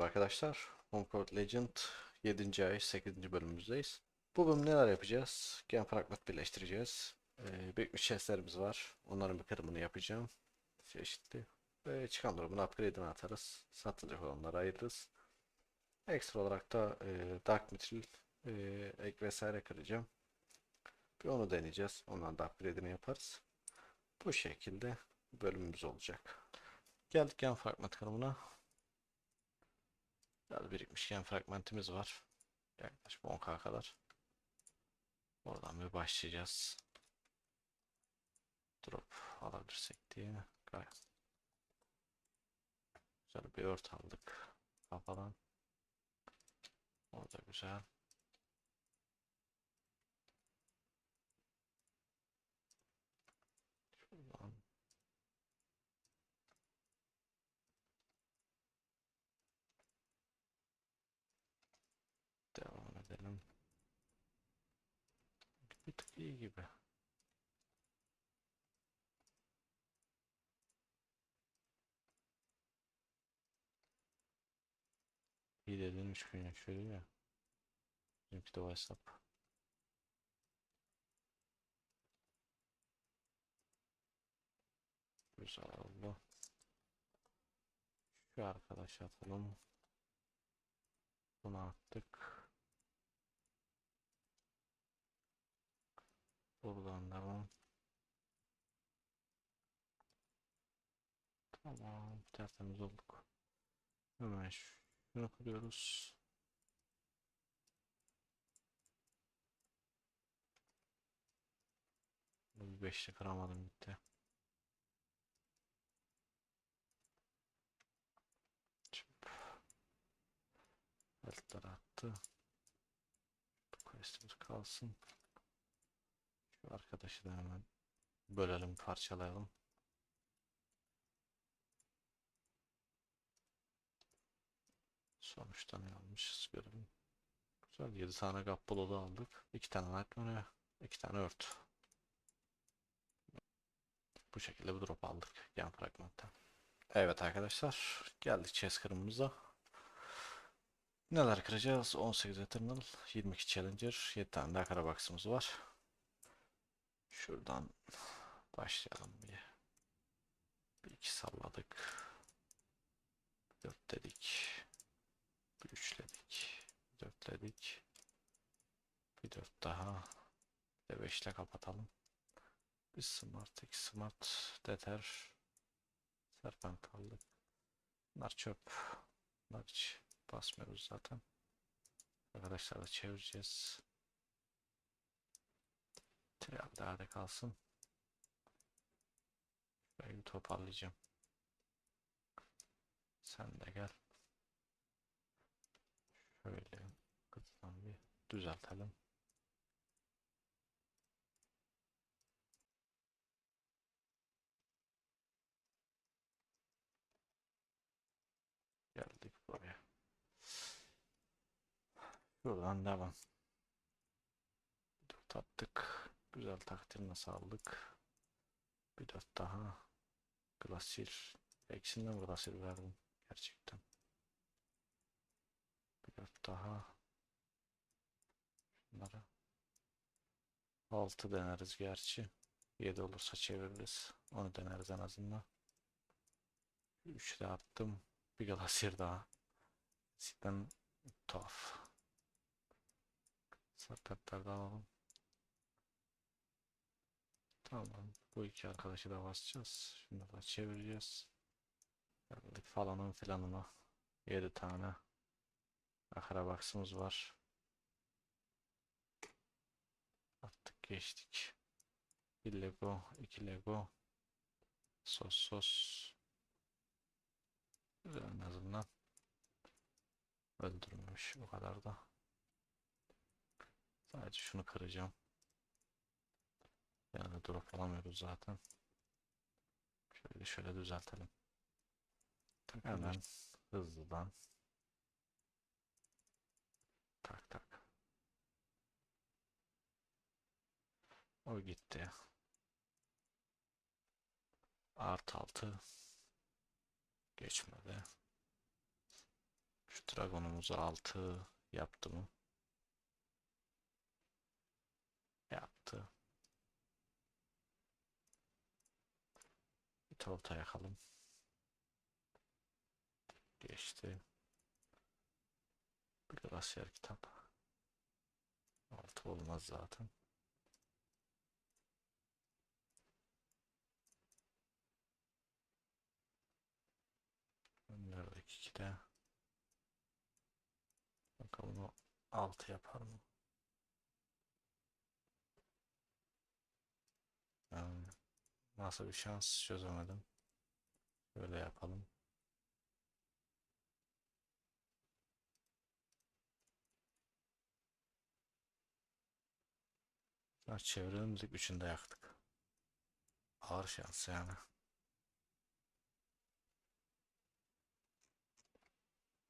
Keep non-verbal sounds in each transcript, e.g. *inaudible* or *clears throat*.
Merhaba arkadaşlar. Homecourt Legend 7. ay 8. bölümümüzdeyiz. Bu bölüm neler yapacağız? Gen fragment birleştireceğiz. Ee, birikmiş chestlerimiz var. Onların bir kırımını yapacağım. Çeşitli. Ve çıkan durumun upgrade'ini atarız. Satılacak olanları ayırırız. Ekstra olarak da e, Dark Metal e, ek vesaire kıracağım. Bir onu deneyeceğiz. Ondan da upgrade'ini yaparız. Bu şekilde bölümümüz olacak. Geldik gen fragment kırımına. Biraz birikmişken fragmentimiz var. Yaklaşık 10k kadar. Oradan bir başlayacağız. Drop alabilirsek diye. Gayet. Güzel bir ört aldık. Kafadan. Orada güzel. Şuradan. Devam edelim. İyi gibi. İyi dedin 3 gün yaşıyor ya. Bizimki de o hesap. Güzel oldu. Şu arkadaş atalım. Bunu attık. Buradan devam. Tamam, tertemiz olduk. Hemen şunu kırıyoruz. Bu beşli kıramadım gitti. Altlar attı. Questimiz kalsın. Şu arkadaşı da hemen bölelim, parçalayalım. Sonuçta ne almışız görelim. Güzel 7 tane gappoloda aldık. 2 tane nightmare, 2 tane ört. Bu şekilde bir drop aldık yan fragmantta. Evet arkadaşlar geldik chest kırımımıza. Neler kıracağız? 18 Eternal, 22 Challenger, 7 tane daha Karabaks'ımız var. Şuradan başlayalım bir. Bir iki salladık. Dört dedik. Bir üçledik. Dörtledik. Bir dört daha. Bir de beşle kapatalım. Bir smart, iki smart, deter. Serpent aldık. Bunlar çöp. Bunlar hiç basmıyoruz zaten. Arkadaşlar da çevireceğiz. Trial nerede kalsın? Şurayı bir toparlayacağım. Sen de gel. Şöyle kıtadan bir düzeltelim. Geldik buraya. Şuradan devam. Dört attık. Güzel takdirine sağlık. Bir dört daha. Glacier. Eksinden Glacier verdim. Gerçekten. Bir dört daha. Şunlara. Altı deneriz gerçi. Yedi olursa çeviririz. Onu deneriz en azından. Üç de attım. Bir Glacier daha. Sitten tuhaf. De alalım. Tamam. Bu iki arkadaşı da basacağız. Şunu da çevireceğiz. Geldik falanın filanına. 7 tane akarabaksımız var. Attık geçtik. Bir Lego, iki Lego. Sos sos. Güzel en azından. Öldürmemiş o kadar da. Sadece şunu kıracağım. Yani drop alamıyoruz zaten. Şöyle şöyle düzeltelim. Hemen hızlıdan. Tak tak. O gitti. Art altı. Geçmedi. Şu dragonumuzu 6 yaptı mı? Yaptı. Torta yakalım. Geçti. Bir klasyer kitap. Altı olmaz zaten. Önlerdeki iki de. Bakalım o altı yapar mı? Nasıl bir şans çözemedim. Böyle yapalım. Ha, çeviremedik üçünü de yaktık. Ağır şans yani.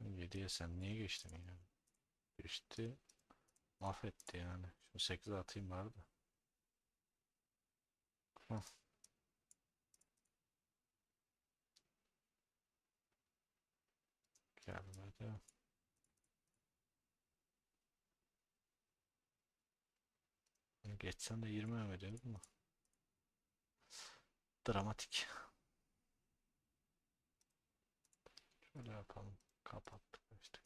Yediye sen niye geçtin yani? Geçti. Mahvetti yani. Şimdi 8 atayım vardı. Hah. Gelmedi. Geçsem de 20 mi ödüyorum mu? Dramatik. Şöyle yapalım. Kapattık işte.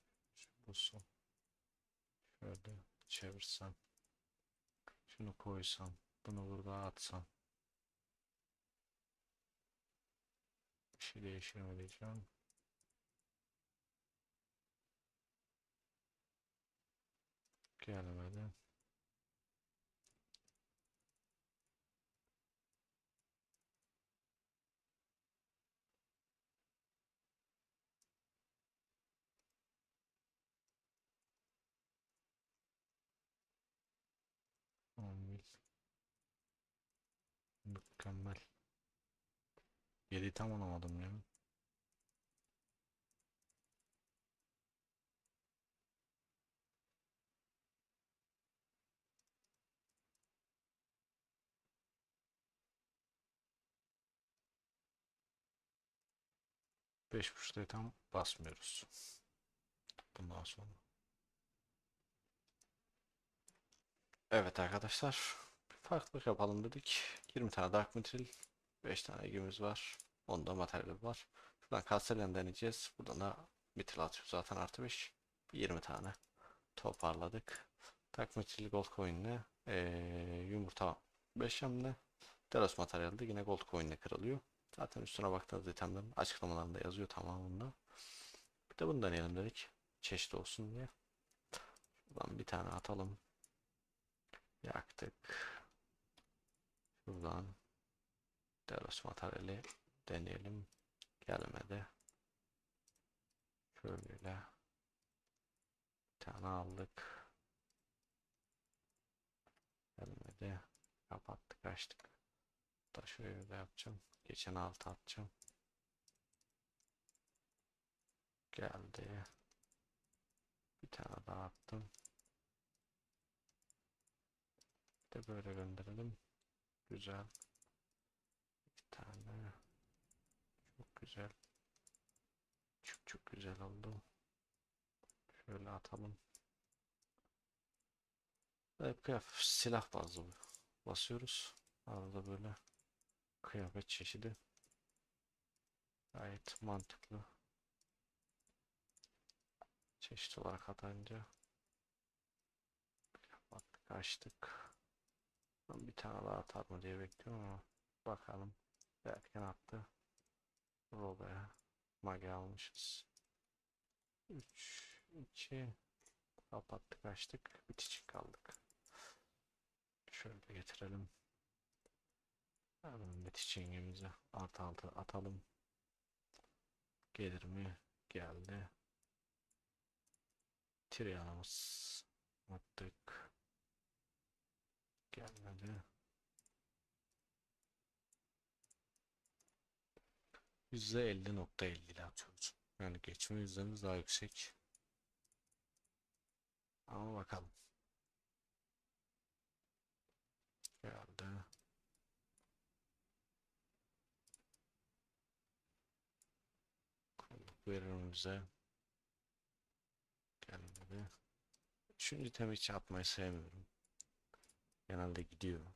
Bu son. Şöyle çevirsem. Şunu koysam. Bunu burada atsam. Bir şey değişir mi diyeceğim. Gelmedi. On Mükemmel. 7 tam alamadım ya. Beş buçukta tam basmıyoruz. Bundan sonra. Evet arkadaşlar. Bir farklılık yapalım dedik. 20 tane Dark Material. 5 tane egimiz var. Onda materyal var. Şuradan Castellan deneyeceğiz. Buradan da Metal atıyor zaten artı 5. 20 tane toparladık. Dark Material Gold Coin'le ee, yumurta 5 hamle. Delos materyalde yine Gold Coin'le kırılıyor. Zaten üstüne baktığınız itemlerin açıklamalarında yazıyor tamamında. Bir de bunu deneyelim dedik. Çeşit olsun diye. Şuradan bir tane atalım. Yaktık. Şuradan Delos materyali deneyelim. Gelmedi. Şöyle bir tane aldık. Gelmedi. Kapattık açtık. Da şöyle yapacağım. Geçen altı atacağım. Geldi. Bir tane daha attım. Bir de böyle gönderelim. Güzel. Bir tane. Çok güzel. Çok çok güzel oldu. Şöyle atalım. Hep silah bazlı basıyoruz. Arada böyle kıyafet çeşidi. Gayet mantıklı. Çeşit olarak atınca kapattık açtık. Bir tane daha atar mı diye bekliyorum ama bakalım. Erken attı. Roba'ya mage almışız. 3 2 kapattık açtık. Bitişik kaldık. Şöyle getirelim. Hemen bitişingimizi artı altı atalım. Gelir mi? Geldi. Triyanımız attık. Gelmedi. %50.50 ile atıyoruz. Yani geçme yüzdemiz daha yüksek. Ama bakalım. Geldi. Koyduk verimimize. abi. Üçüncü temi hiç atmayı sevmiyorum. Genelde gidiyor.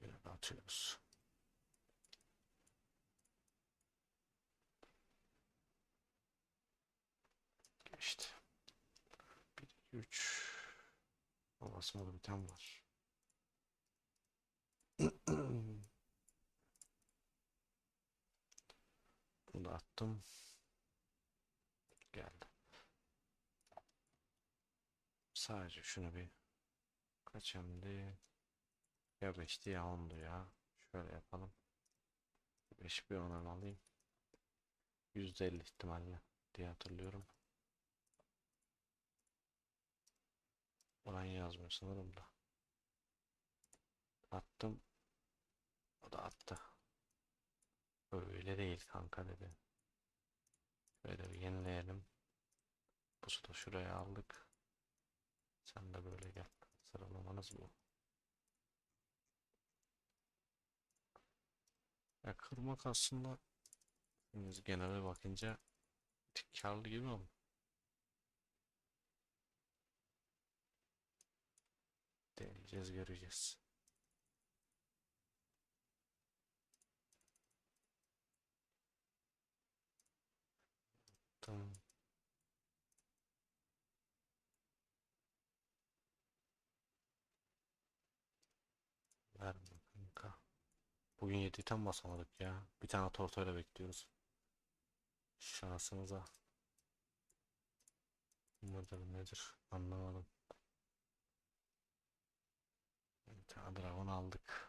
De atıyoruz. Geçti. 1, 2, 3. Babasında bir tane var. *clears throat* Bunu da attım. Geldi. Sadece şunu bir kaç hemdi? Ya 5'ti ya 10'du ya. Şöyle yapalım. 5 bir onan alayım. %50 ihtimalle diye hatırlıyorum. Oran yazmıyor sanırım da. Attım. O da attı. Öyle değil kanka dedi. Böyle bir yenileyelim. Bu da şuraya aldık. Sen de böyle gel. Sıralamanız bu. Ya kırmak aslında genele bakınca karlı gibi ama deneyeceğiz göreceğiz. Tamam. Verme kanka. Bugün 7 tam basamadık ya. Bir tane tortoyla bekliyoruz. Şansımıza. Mıdır nedir anlamadım. Bir tane dragon aldık.